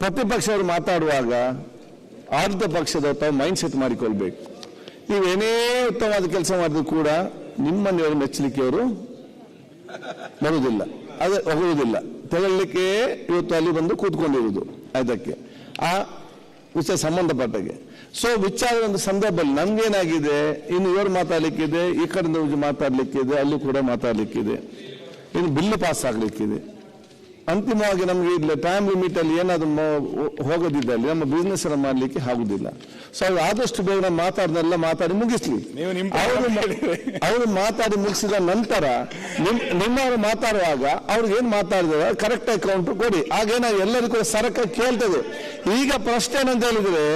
ಪ್ರತಿಪಕ್ಷವರು ಮಾತಾಡುವಾಗ ಆಡಳಿತ ಪಕ್ಷದ ತಾವು ಮೈಂಡ್ ಸೆಟ್ ಮಾಡಿಕೊಳ್ಬೇಕು. ನೀವೇನೇ ಉತ್ತಮವಾದ ಕೆಲಸ ಮಾಡಿದ್ರು ಕೂಡ ನಿಮ್ಮನ್ನು ಮೆಚ್ಚಲಿಕ್ಕೆ ಅವರು ಬರುವುದಿಲ್ಲ. ಅದು ಹೋಗುವುದಿಲ್ಲ. ತೆಗೊಳ್ಳಿಕ್ಕೆ ಇವತ್ತು ಅಲ್ಲಿ ಬಂದು ಕೂತ್ಕೊಂಡಿರುವುದು ಅದಕ್ಕೆ ಆ ವಿಷಯ ಸಂಬಂಧಪಟ್ಟಾಗೆ. ಸೊ ವಿಚಾರ ಒಂದು ಸಂದರ್ಭದಲ್ಲಿ ನಮ್ಗೇನಾಗಿದೆ? ಇನ್ನು ಇವರು ಮಾತಾಡ್ಲಿಕ್ಕಿದೆ, ಈ ಕಡೆಯಿಂದ ಮಾತಾಡ್ಲಿಕ್ಕಿದೆ, ಅಲ್ಲಿ ಕೂಡ ಮಾತಾಡ್ಲಿಕ್ಕಿದೆ. ಇನ್ನು ಬಿಲ್ ಪಾಸ್ ಆಗ್ಲಿಕ್ಕಿದೆ. ಅಂತಿಮವಾಗಿ ನಮಗೆ ಇಲ್ಲ ಟೈಮ್ ಲಿಮಿಟ್ ಅಲ್ಲಿ ಏನಾದ್ರು ಹೋಗೋದಿದ್ದಲ್ಲಿ ನಮ್ಮ ಬಿಸ್ನೆಸ್ ಅನ್ನ ಮಾಡ್ಲಿಕ್ಕೆ ಆಗುದಿಲ್ಲ. ಸೊ ಅವ್ರು ಆದಷ್ಟು ಬೇಗ ಮಾತಾಡ್ದೆಲ್ಲ ಮಾತಾಡಿ ಮುಗಿಸ್ಲಿ. ಅವರು ಅವರು ಮಾತಾಡಿ ಮುಗಿಸಿದ ನಂತರ ನಿಮ್ ನಿಮ್ಮವರು ಮಾತಾಡುವಾಗ ಅವ್ರಿಗೆ ಏನು ಮಾತಾಡಿದ್ರೆ ಕರೆಕ್ಟ್ ಅಕೌಂಟ್ ಕೊಡಿ. ಆಗೇನ ಎಲ್ಲರಿಗೂ ಕೂಡ ಸರಕ ಕೇಳ್ತದೆ. ಈಗ ಪ್ರಶ್ನೆ ಏನಂತ ಹೇಳಿದ್ರೆ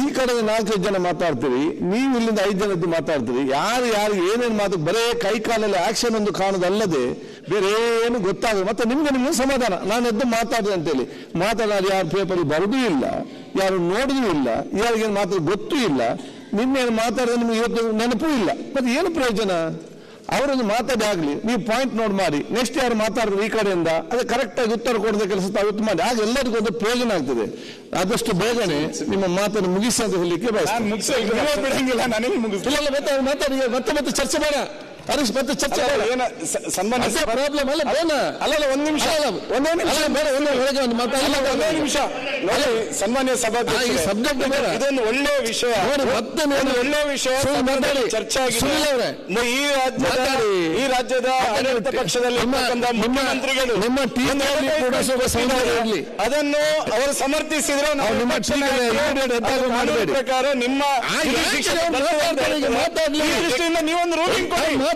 ಈ ಕಡೆ ನಾಲ್ಕೈದು ಜನ ಮಾತಾಡ್ತೀರಿ ನೀವು ಇಲ್ಲಿಂದ ಐದು ಜನದ್ದು ಮಾತಾಡ್ತೀರಿ ಯಾರು ಯಾರು ಏನೇನು ಮಾತು ಬರೇ ಕೈ ಕಾಲಲ್ಲಿ ಆಕ್ಷನ್ ಒಂದು ಕಾಣುದಲ್ಲದೆ ಬೇರೆ ಏನು ಗೊತ್ತಾಗ ಮತ್ತೆ ನಿಮ್ಗೆ ನಿಮ್ಗೆ ಸಮಾಧಾನ? ನಾನು ಎದ್ದು ಮಾತಾಡಿದೆ ಅಂತೇಳಿ. ಮಾತಾಡೋದು ಯಾರು ಪೇಪರ್ ಬರೋದೂ ಇಲ್ಲ ಯಾರು ನೋಡುದೂ ಇಲ್ಲ ಯಾರಿಗೇನು ಮಾತಾಡ ಗೊತ್ತೂ ಇಲ್ಲ. ನಿನ್ನೆ ಮಾತಾಡಿದ್ರೆ ನಿಮ್ಗೆ ಇವತ್ತು ನೆನಪೂ ಇಲ್ಲ. ಮತ್ತೆ ಏನು ಪ್ರಯೋಜನ? ಅವರೊಂದು ಮಾತಾಡಿ ಆಗ್ಲಿ ನೀವು ಪಾಯಿಂಟ್ ನೋಡಿ ಮಾಡಿ. ನೆಕ್ಸ್ಟ್ ಯಾರು ಮಾತಾಡಿದ್ರು ಈ ಕಡೆಯಿಂದ ಅದು ಕರೆಕ್ಟಾಗಿ ಉತ್ತರ ಕೊಡದ ಕೆಲಸ ತಾವು ಮಾಡಿ. ಆಗ ಎಲ್ಲರಿಗೂ ಒಂದು ಪ್ರಯೋಜನ ಆಗ್ತದೆ. ಆದಷ್ಟು ಬೇಗನೆ ನಿಮ್ಮ ಮಾತನ್ನು ಮುಗಿಸಿ ಅಂತ ಹೇಳಲಿಕ್ಕೆ ಬಯಸ್ತೀನಿ. ಮಾತಾಡಿ ಮತ್ತೆ ಮತ್ತೆ ಚರ್ಚೆ ಬೇಡ. ಹರೀಶ್ ಮತ್ತೆ ಚರ್ಚೆ ಬೇಡ ಏನ ಸ- ಸನ್ಮಾನ್ಯ ಅದೇ ಸಭಾ- ಪ್ರಾಬ್ಲಮ್ ಅಲ್ಲ ಬೇಡ ಅಲ್ಲ ಒಂದ್ ನಿಮಿಷ. ಒಂದೇ ನಿಮಿಷ. ಬೇಡ ಒಂದೇ ಒಳಗೆ ಒಂದು ಮಾತಾಡಿ. ಒಂದೇ ನಿಮಿಷ. ನೋಡಿ ಸನ್ಮಾನ್ಯ ಬೇಡ. ಇದೊಂದು ಒಳ್ಳೆ ವಿಷಯ. ನೋಡಿ, ಮತ್ತೆ ಒಂದು ಒಳ್ಳೆ ವಿಷಯ ಮಾತಾಡಿ. ಚರ್ಚೆ ಆಗಿದೆ. ಈ ರಾಜ್ಯದ. ಈ ರಾಜ್ಯದ ಆಡಳಿತ ಪಕ್ಷದಲ್ಲಿ ಮುಖ್ಯಮಂತ್ರಿಗಳು ನಿಮ್ಮ ಟೀಮ್ ಕೂಡ ಅದನ್ನು ಅವರು ಸಮರ್ಥಿಸಿದ್ರೆ ನಾವು ನಿಮ್ಮ. ಪ್ರಕಾರ ನಿಮ್ಮ. ಮಾತಾಡ್ಲಿ. ದೃಷ್ಟಿಯಿಂದ ನೀವೊಂದು ರೂಲಿಂಗ್ ಕೊಡಿ.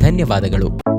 ಧನ್ಯವಾದಗಳು.